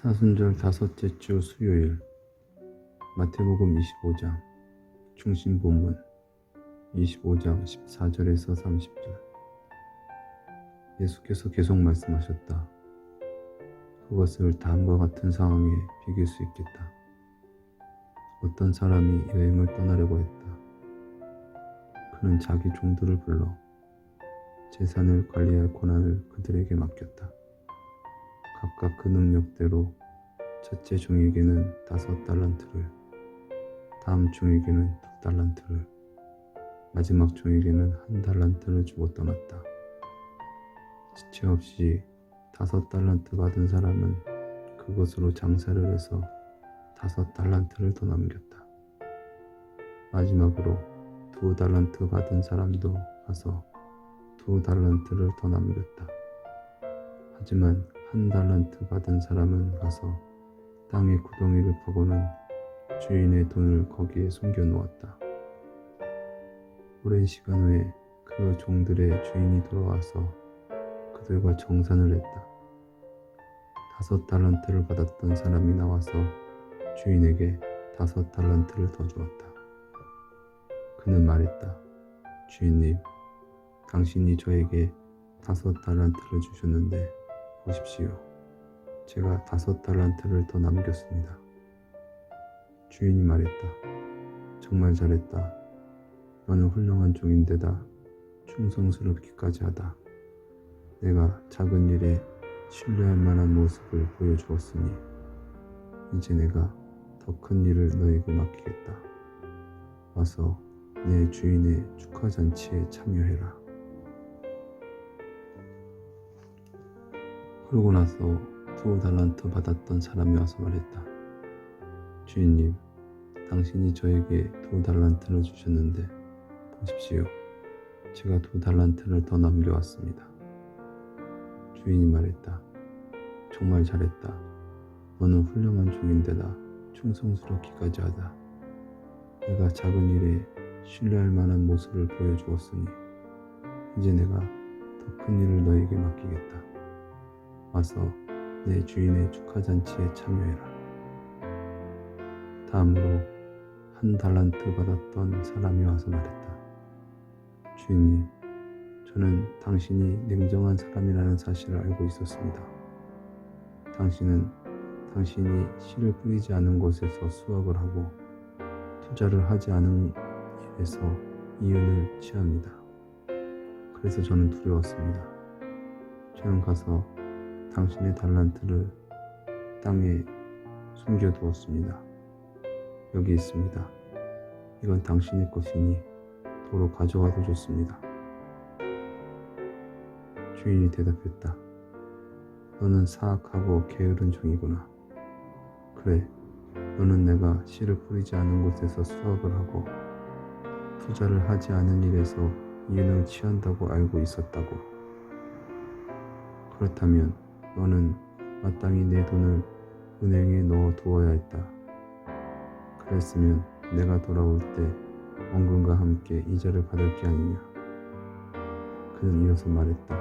사순절 다섯째 주 수요일 마태복음 25장 중심 본문 25장 14절에서 30절 예수께서 계속 말씀하셨다. 그것을 다음과 같은 상황에 비길 수 있겠다. 어떤 사람이 여행을 떠나려고 했다. 그는 자기 종들을 불러 재산을 관리할 권한을 그들에게 맡겼다. 각각 그 능력대로 첫째 종에게는 다섯 달란트를, 다음 종에게는 두 달란트를, 마지막 종에게는 한 달란트를 주고 떠났다. 지체 없이 다섯 달란트 받은 사람은 그것으로 장사를 해서 다섯 달란트를 더 남겼다. 마지막으로 두 달란트 받은 사람도 가서 두 달란트를 더 남겼다. 하지만 한 달란트 받은 사람은 가서 땅의 구덩이를 파고는 주인의 돈을 거기에 숨겨 놓았다. 오랜 시간 후에 그 종들의 주인이 돌아와서 그들과 정산을 했다. 다섯 달란트를 받았던 사람이 나와서 주인에게 다섯 달란트를 더 주었다. 그는 말했다. 주인님, 당신이 저에게 다섯 달란트를 주셨는데 보십시오. 제가 다섯 달란트를 더 남겼습니다. 주인이 말했다. 정말 잘했다. 너는 훌륭한 종인데다 충성스럽기까지 하다. 내가 작은 일에 신뢰할 만한 모습을 보여주었으니 이제 내가 더 큰 일을 너에게 맡기겠다. 와서 내 주인의 축하 잔치에 참여해라. 그러고 나서 두 달란트 받았던 사람이 와서 말했다. 주인님, 당신이 저에게 두 달란트를 주셨는데 보십시오. 제가 두 달란트를 더 남겨왔습니다. 주인이 말했다. 정말 잘했다. 너는 훌륭한 종인데다 충성스럽기까지 하다. 내가 작은 일에 신뢰할 만한 모습을 보여주었으니 이제 내가 더 큰 일을 너에게 맡기겠다. 와서 내 주인의 축하 잔치에 참여해라. 다음으로 한 달란트 받았던 사람이 와서 말했다. 주인님, 저는 당신이 냉정한 사람이라는 사실을 알고 있었습니다. 당신은 당신이 씨를 뿌리지 않은 곳에서 수확을 하고 투자를 하지 않은 일에서 이윤을 취합니다. 그래서 저는 두려웠습니다. 저는 가서 당신의 달란트를 땅에 숨겨두었습니다. 여기 있습니다. 이건 당신의 것이니 도로 가져가도 좋습니다. 주인이 대답했다. 너는 사악하고 게으른 종이구나. 그래, 너는 내가 씨를 뿌리지 않은 곳에서 수확을 하고 투자를 하지 않은 일에서 이윤을 취한다고 알고 있었다고. 그렇다면 너는 마땅히 내 돈을 은행에 넣어 두어야 했다. 그랬으면 내가 돌아올 때 원금과 함께 이자를 받을 게 아니냐. 그는 이어서 말했다.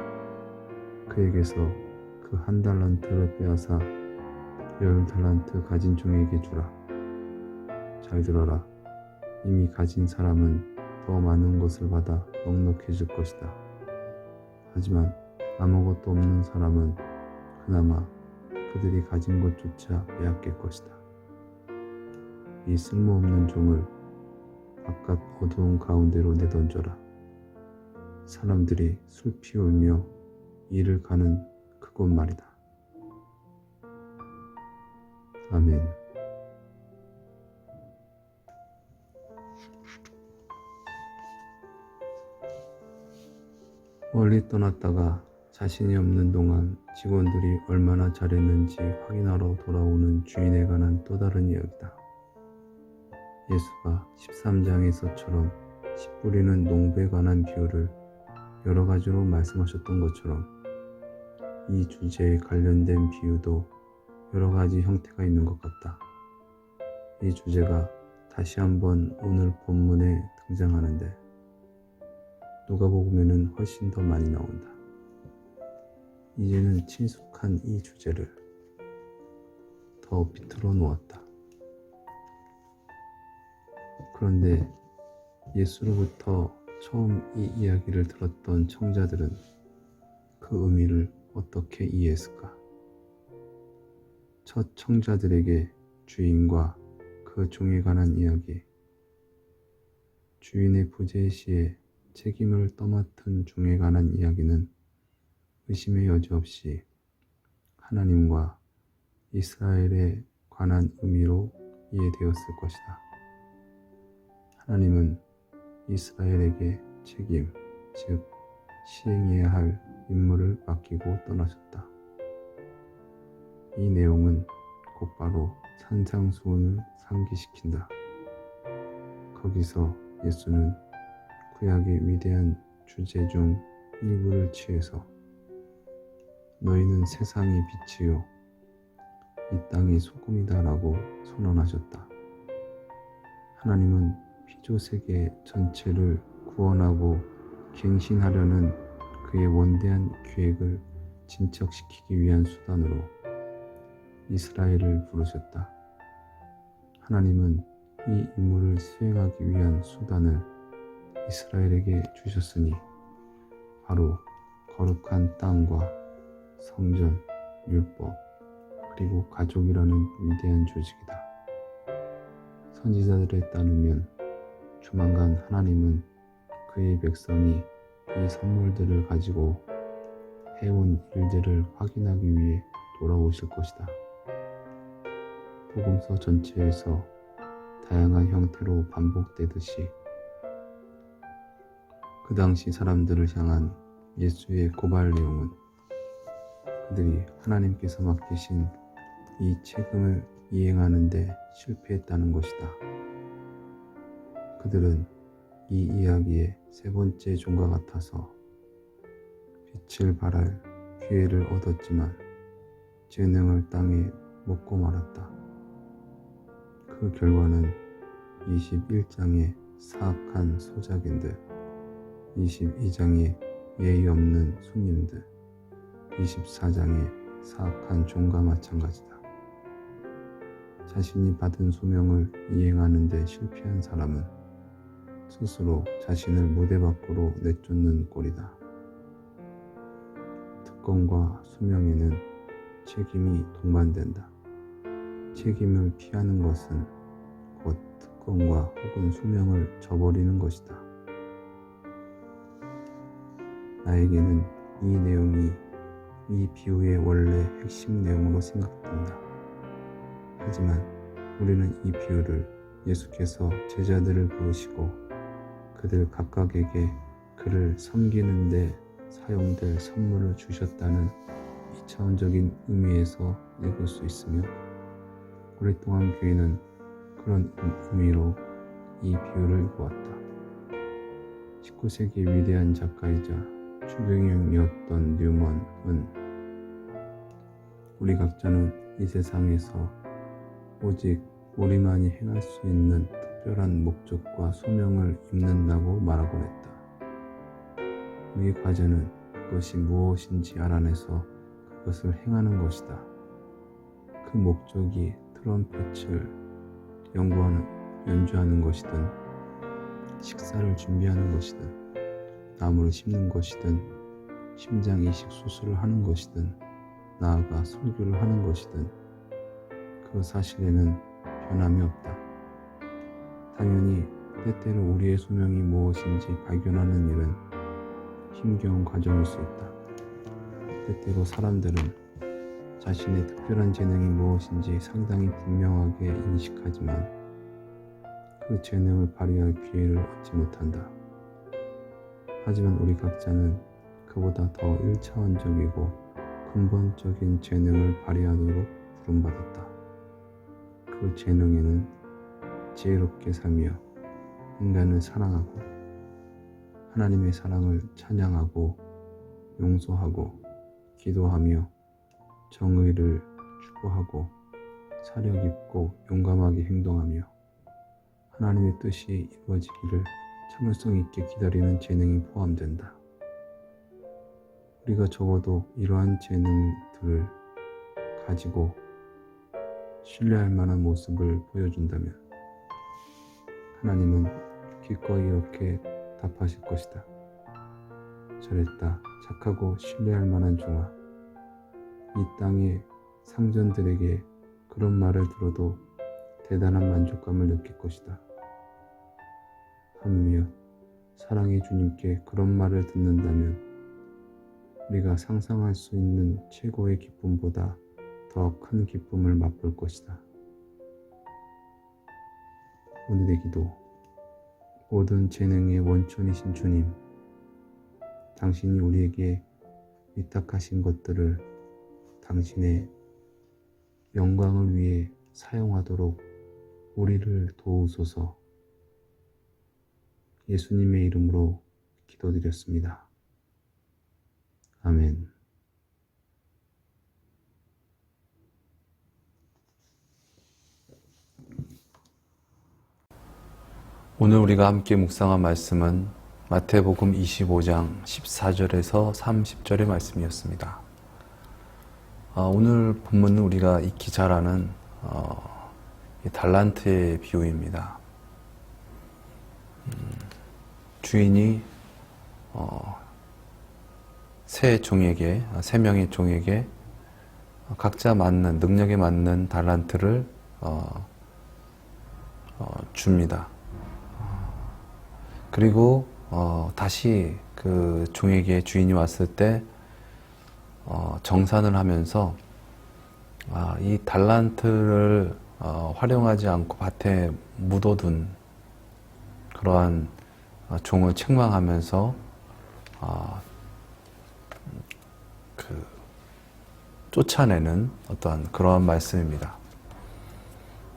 그에게서 그 한 달란트를 빼앗아 열 달란트 가진 종에게 주라. 잘 들어라. 이미 가진 사람은 더 많은 것을 받아 넉넉해질 것이다. 하지만 아무것도 없는 사람은 그나마 그들이 가진 것조차 빼앗길 것이다. 이 쓸모없는 종을 바깥 어두운 가운데로 내던져라. 사람들이 술피 울며 일을 가는 그곳 말이다. 아멘. 멀리 떠났다가 자신이 없는 동안 직원들이 얼마나 잘했는지 확인하러 돌아오는 주인에 관한 또 다른 이야기다. 예수가 13장에서처럼 씨 뿌리는 농부에 관한 비유를 여러 가지로 말씀하셨던 것처럼 이 주제에 관련된 비유도 여러 가지 형태가 있는 것 같다. 이 주제가 다시 한번 오늘 본문에 등장하는데 누가복음에는 훨씬 더 많이 나온다. 이제는 친숙한 이 주제를 더 비틀어 놓았다. 그런데 예수로부터 처음 이 이야기를 들었던 청자들은 그 의미를 어떻게 이해했을까? 첫 청자들에게 주인과 그 종에 관한 이야기, 주인의 부재 시에 책임을 떠맡은 종에 관한 이야기는 의심의 여지 없이 하나님과 이스라엘에 관한 의미로 이해되었을 것이다. 하나님은 이스라엘에게 책임, 즉 시행해야 할 임무를 맡기고 떠나셨다. 이 내용은 곧바로 산상수훈을 상기시킨다. 거기서 예수는 구약의 위대한 주제 중 일부를 취해서 너희는 세상의 빛이요 이 땅의 소금이다라고 선언하셨다. 하나님은 피조 세계 전체를 구원하고 갱신하려는 그의 원대한 계획을 진척시키기 위한 수단으로 이스라엘을 부르셨다. 하나님은 이 임무를 수행하기 위한 수단을 이스라엘에게 주셨으니 바로 거룩한 땅과 성전, 율법, 그리고 가족이라는 위대한 조직이다. 선지자들에 따르면 조만간 하나님은 그의 백성이 이 선물들을 가지고 해온 일들을 확인하기 위해 돌아오실 것이다. 복음서 전체에서 다양한 형태로 반복되듯이 그 당시 사람들을 향한 예수의 고발 내용은 그들이 하나님께서 맡기신 이 책임을 이행하는데 실패했다는 것이다. 그들은 이 이야기의 세 번째 종과 같아서 빛을 발할 기회를 얻었지만 재능을 땅에 묻고 말았다. 그 결과는 21장의 사악한 소작인들, 22장의 예의 없는 손님들, 24장의 사악한 종과 마찬가지다. 자신이 받은 소명을 이행하는 데 실패한 사람은 스스로 자신을 무대 밖으로 내쫓는 꼴이다. 특권과 수명에는 책임이 동반된다. 책임을 피하는 것은 곧 특권과 혹은 수명을 저버리는 것이다. 나에게는 이 내용이 이 비유의 원래 핵심 내용으로 생각된다. 하지만 우리는 이 비유를 예수께서 제자들을 부르시고 그들 각각에게 그를 섬기는데 사용될 선물을 주셨다는 이차원적인 의미에서 읽을 수 있으며 오랫동안 교회는 그런 의미로 이 비유를 보았다. 19세기 위대한 작가이자 추경영이었던 뉴먼은 우리 각자는 이 세상에서 오직 우리만이 행할 수 있는 특별한 목적과 소명을 입는다고 말하곤 했다. 우리 과제는 그것이 무엇인지 알아내서 그것을 행하는 것이다. 그 목적이 트럼펫을 연구하는, 연주하는 것이든, 식사를 준비하는 것이든, 나무를 심는 것이든, 심장 이식 수술을 하는 것이든, 나아가 설교를 하는 것이든, 그 사실에는 변함이 없다. 당연히 때때로 우리의 소명이 무엇인지 발견하는 일은 힘겨운 과정일 수 있다. 때때로 사람들은 자신의 특별한 재능이 무엇인지 상당히 분명하게 인식하지만 그 재능을 발휘할 기회를 얻지 못한다. 하지만 우리 각자는 그보다 더 1차원적이고 근본적인 재능을 발휘하도록 부름받았다. 그 재능에는 지혜롭게 살며 인간을 사랑하고 하나님의 사랑을 찬양하고 용서하고 기도하며 정의를 추구하고 사력 있고 용감하게 행동하며 하나님의 뜻이 이루어지기를 참을성 있게 기다리는 재능이 포함된다. 우리가 적어도 이러한 재능들을 가지고 신뢰할 만한 모습을 보여준다면 하나님은 기꺼이 이렇게 답하실 것이다. 잘했다. 착하고 신뢰할 만한 종아. 이 땅의 상전들에게 그런 말을 들어도 대단한 만족감을 느낄 것이다. 하물며 사랑의 주님께 그런 말을 듣는다면 우리가 상상할 수 있는 최고의 기쁨보다 더 큰 기쁨을 맛볼 것이다. 오늘의 기도 모든 재능의 원천이신 주님 당신이 우리에게 위탁하신 것들을 당신의 영광을 위해 사용하도록 우리를 도우소서 예수님의 이름으로 기도드렸습니다. 아멘. 오늘 우리가 함께 묵상한 말씀은 마태복음 25장 14절에서 30절의 말씀이었습니다. 아, 오늘 본문은 우리가 익히 잘 아는 어, 이 달란트의 비유입니다. 음, 주인이 어, 세 종에게 아, 세 명의 종에게 각자 맞는 능력에 맞는 달란트를 어, 어, 줍니다. 그리고 어, 다시 그 종에게 주인이 왔을 때 어, 정산을 하면서 아, 이 달란트를 어, 활용하지 않고 밭에 묻어둔 그러한 어, 종을 책망하면서 어, 그 쫓아내는 어떠한 그러한 말씀입니다.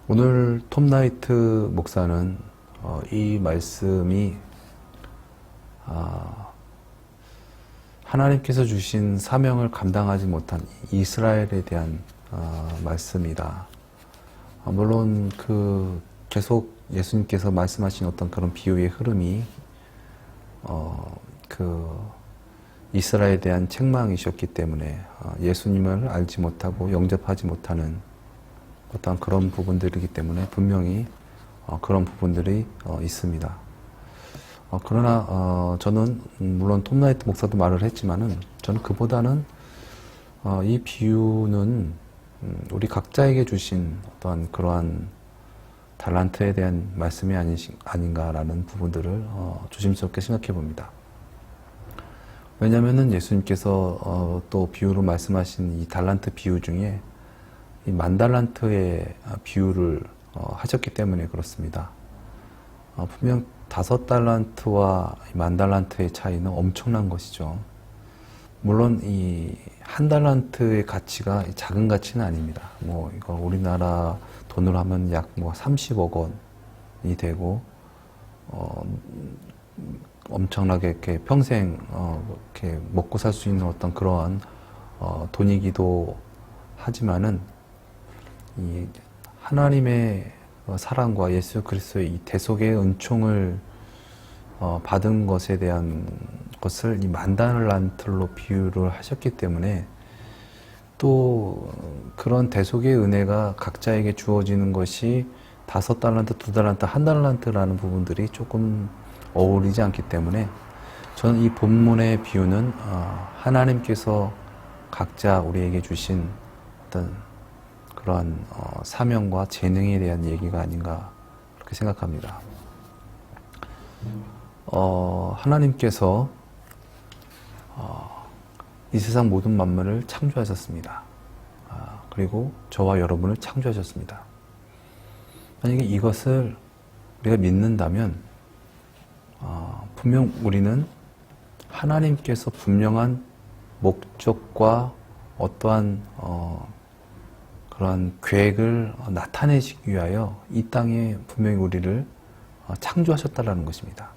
오늘 톰나이트 목사는 어, 이 말씀이 아, 하나님께서 주신 사명을 감당하지 못한 이스라엘에 대한 아, 말씀이다. 아, 물론 그 계속 예수님께서 말씀하신 어떤 그런 비유의 흐름이 어, 그 이스라엘에 대한 책망이셨기 때문에 어, 예수님을 알지 못하고 영접하지 못하는 어떤 그런 부분들이기 때문에 분명히 어, 그런 부분들이 어, 있습니다. 어, 그러나 어, 저는 음, 물론 톰나이트 목사도 말을 했지만은 저는 그보다는 어, 이 비유는 음, 우리 각자에게 주신 어떠한 그러한 달란트에 대한 말씀이 아닌가라는 부분들을 어, 조심스럽게 생각해 봅니다. 왜냐하면 예수님께서 어, 또 비유로 말씀하신 이 달란트 비유 중에 이 만달란트의 비유를 어, 하셨기 때문에 그렇습니다. 어, 분명 다섯 달란트와 만 달란트의 차이는 엄청난 것이죠. 물론 이 한 달란트의 가치가 작은 가치는 아닙니다. 뭐 이거 우리나라 돈으로 하면 약 뭐 30억 원이 되고 어, 엄청나게 이렇게 평생 어, 이렇게 먹고 살 수 있는 어떤 그러한 어, 돈이기도 하지만은 이 하나님의 사랑과 예수 그리스도의 이 대속의 은총을 어, 받은 것에 대한 것을 이 만달란트로 비유를 하셨기 때문에 또 그런 대속의 은혜가 각자에게 주어지는 것이 다섯 달란트, 두 달란트, 한 달란트라는 부분들이 조금 어울리지 않기 때문에 저는 이 본문의 비유는 어, 하나님께서 각자 우리에게 주신 어떤 그러한 어, 사명과 재능에 대한 얘기가 아닌가 그렇게 생각합니다. 어, 하나님께서 어, 이 세상 모든 만물을 창조하셨습니다. 아, 그리고 저와 여러분을 창조하셨습니다. 만약에 이것을 우리가 믿는다면 어, 분명 우리는 하나님께서 분명한 목적과 어떠한 어, 그러한 계획을 나타내시기 위하여 이 땅에 분명히 우리를 어, 창조하셨다라는 것입니다.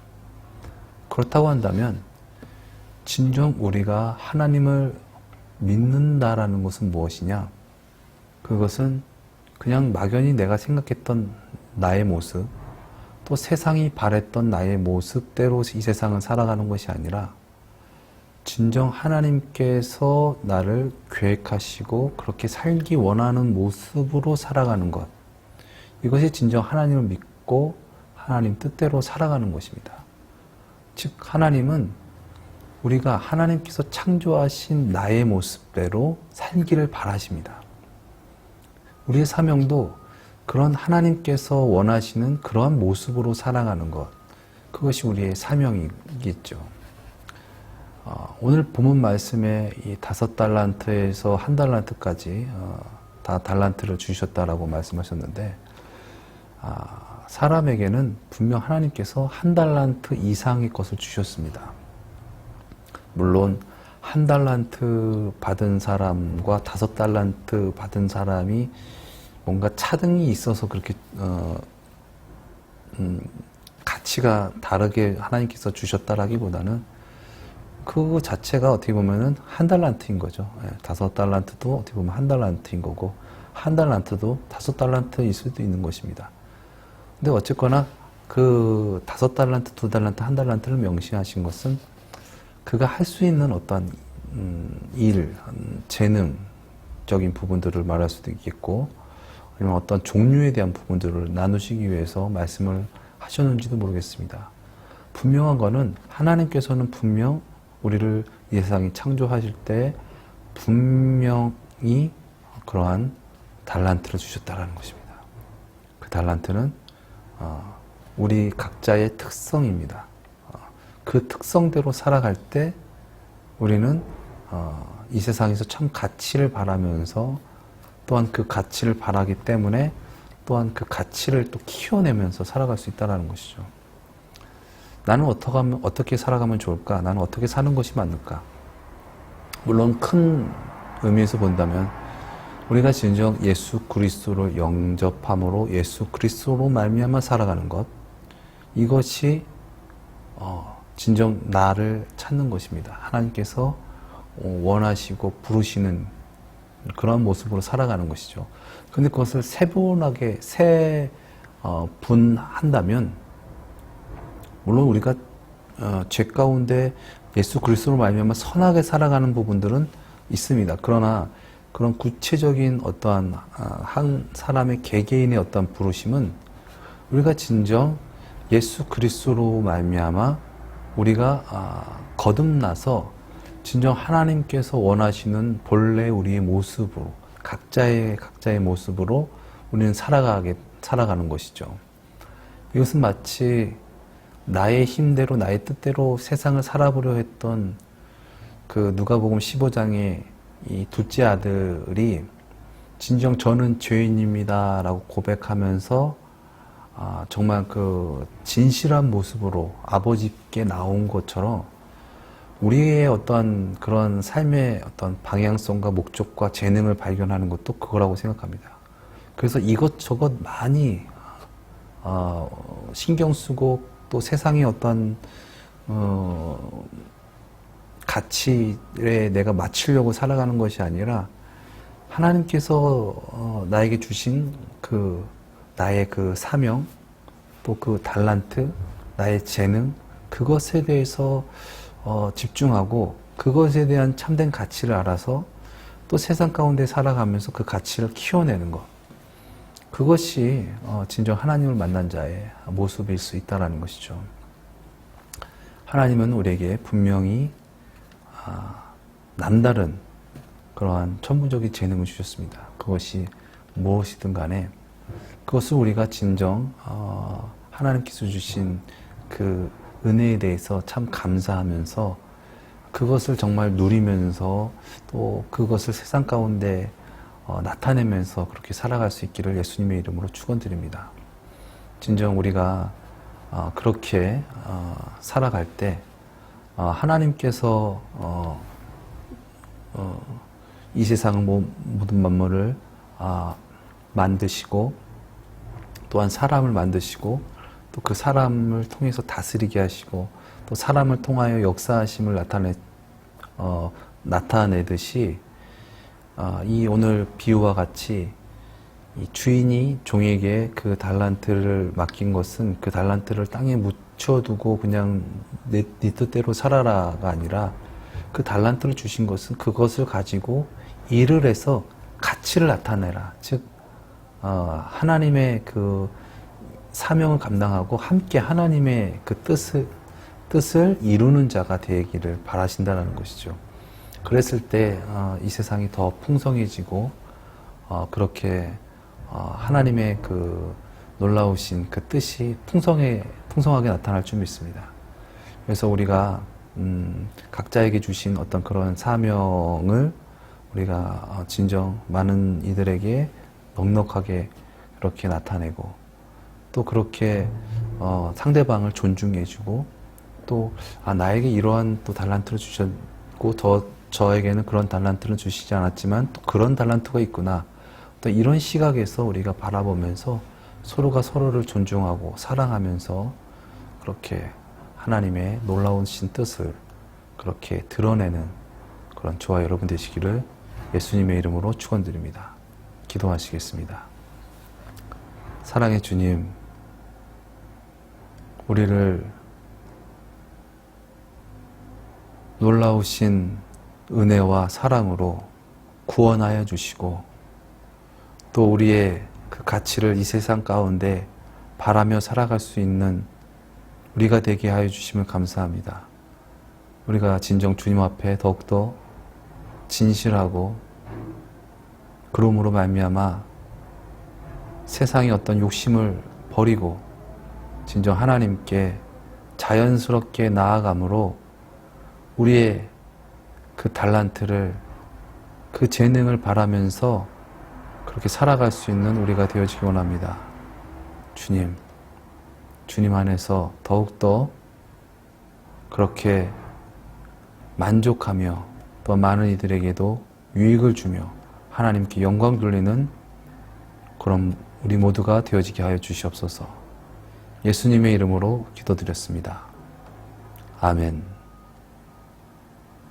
그렇다고 한다면 진정 우리가 하나님을 믿는다라는 것은 무엇이냐? 그것은 그냥 막연히 내가 생각했던 나의 모습, 또 세상이 바랬던 나의 모습대로 이 세상을 살아가는 것이 아니라 진정 하나님께서 나를 계획하시고 그렇게 살기 원하는 모습으로 살아가는 것. 이것이 진정 하나님을 믿고 하나님 뜻대로 살아가는 것입니다. 즉, 하나님은 우리가 하나님께서 창조하신 나의 모습대로 살기를 바라십니다. 우리의 사명도 그런 하나님께서 원하시는 그러한 모습으로 살아가는 것. 그것이 우리의 사명이겠죠. 어, 오늘 본문 말씀에 이 다섯 달란트에서 한 달란트까지 어, 다 달란트를 주셨다라고 말씀하셨는데 아, 사람에게는 분명 하나님께서 한 달란트 이상의 것을 주셨습니다. 물론 한 달란트 받은 사람과 다섯 달란트 받은 사람이 뭔가 차등이 있어서 그렇게 어, 음, 가치가 다르게 하나님께서 주셨다라기보다는 그 자체가 어떻게 보면은 한 달란트인 거죠. 예, 다섯 달란트도 어떻게 보면 한 달란트인 거고 한 달란트도 다섯 달란트일 수도 있는 것입니다. 근데 어쨌거나 그 다섯 달란트, 두 달란트, 한 달란트를 명시하신 것은 그가 할 수 있는 어떤 음, 일, 음, 재능적인 부분들을 말할 수도 있겠고 아니면 어떤 종류에 대한 부분들을 나누시기 위해서 말씀을 하셨는지도 모르겠습니다. 분명한 거는 하나님께서는 분명 우리를 이 세상에 창조하실 때 분명히 그러한 달란트를 주셨다라는 것입니다. 그 달란트는 어, 우리 각자의 특성입니다. 어, 그 특성대로 살아갈 때 우리는 어, 이 세상에서 참 가치를 바라면서 또한 그 가치를 바라기 때문에 또한 그 가치를 또 키워내면서 살아갈 수 있다는 것이죠. 나는 어떻게, 하면, 어떻게 살아가면 좋을까? 나는 어떻게 사는 것이 맞는가? 물론 큰 의미에서 본다면 우리가 진정 예수 그리스도를 영접함으로 예수 그리스도로 말미암아 살아가는 것 이것이 어, 진정 나를 찾는 것입니다. 하나님께서 어, 원하시고 부르시는 그런 모습으로 살아가는 것이죠. 근데 그것을 세분하게 세 어, 분한다면 물론 우리가 어, 죄 가운데 예수 그리스도로 말미암아 선하게 살아가는 부분들은 있습니다. 그러나 그런 구체적인 어떠한 아, 한 사람의 개개인의 어떤 부르심은 우리가 진정 예수 그리스도로 말미암아 우리가 아, 거듭나서 진정 하나님께서 원하시는 본래 우리의 모습으로 각자의 각자의 모습으로 우리는 살아가게 살아가는 것이죠. 이것은 마치 나의 힘대로 나의 뜻대로 세상을 살아보려 했던 그 누가복음 15장의 이 둘째 아들이 진정 저는 죄인입니다라고 고백하면서 아, 정말 그 진실한 모습으로 아버지께 나온 것처럼 우리의 어떤 그런 삶의 어떤 방향성과 목적과 재능을 발견하는 것도 그거라고 생각합니다. 그래서 이것저것 많이 어, 신경 쓰고 또 세상의 어떤 어, 가치에 내가 맞추려고 살아가는 것이 아니라 하나님께서 어, 나에게 주신 그 나의 그 사명 또 그 달란트 나의 재능 그것에 대해서 어, 집중하고 그것에 대한 참된 가치를 알아서 또 세상 가운데 살아가면서 그 가치를 키워내는 것 그것이 어, 진정 하나님을 만난 자의 모습일 수 있다라는 것이죠. 하나님은 우리에게 분명히 아, 남다른 그러한 천부적인 재능을 주셨습니다. 그것이 무엇이든 간에 그것을 우리가 진정 어, 하나님께서 주신 그 은혜에 대해서 참 감사하면서 그것을 정말 누리면서 또 그것을 세상 가운데 어, 나타내면서 그렇게 살아갈 수 있기를 예수님의 이름으로 축원드립니다. 진정 우리가 어, 그렇게 어, 살아갈 때 어, 하나님께서 어, 어, 이 세상을 모든 만물을 아, 만드시고 또한 사람을 만드시고 또 그 사람을 통해서 다스리게 하시고 또 사람을 통하여 역사하심을 나타내 어, 나타내듯이 어, 이 오늘 비유와 같이 이 주인이 종에게 그 달란트를 맡긴 것은 그 달란트를 땅에 묻혀두고 그냥 내, 네 뜻대로 살아라가 아니라 그 달란트를 주신 것은 그것을 가지고 일을 해서 가치를 나타내라. 즉, 어, 하나님의 그 사명을 감당하고 함께 하나님의 그 뜻을, 뜻을 이루는 자가 되기를 바라신다는 것이죠. 그랬을 때, 어, 이 세상이 더 풍성해지고, 어, 그렇게, 어, 하나님의 그 놀라우신 그 뜻이 풍성해, 풍성하게 나타날 줄 믿습니다. 그래서 우리가 음, 각자에게 주신 어떤 그런 사명을 우리가 어, 진정 많은 이들에게 넉넉하게 그렇게 나타내고 또 그렇게 어, 상대방을 존중해주고 또 아, 나에게 이러한 또 달란트를 주셨고 저 저에게는 그런 달란트를 주시지 않았지만 또 그런 달란트가 있구나. 또 이런 시각에서 우리가 바라보면서 서로가 서로를 존중하고 사랑하면서 그렇게 하나님의 놀라우신 뜻을 그렇게 드러내는 그런 저와 여러분 되시기를 예수님의 이름으로 축원드립니다. 기도하시겠습니다. 사랑의 주님, 우리를 놀라우신 은혜와 사랑으로 구원하여 주시고 또 우리의 그 가치를 이 세상 가운데 바라며 살아갈 수 있는 우리가 되게 하여 주심을 감사합니다. 우리가 진정 주님 앞에 더욱더 진실하고 그러므로 말미암아 세상의 어떤 욕심을 버리고 진정 하나님께 자연스럽게 나아감으로 우리의 그 달란트를 그 재능을 바라면서 그렇게 살아갈 수 있는 우리가 되어지기 원합니다. 주님, 주님 안에서 더욱더 그렇게 만족하며 또 많은 이들에게도 유익을 주며 하나님께 영광 돌리는 그런 우리 모두가 되어지게 하여 주시옵소서. 예수님의 이름으로 기도드렸습니다. 아멘.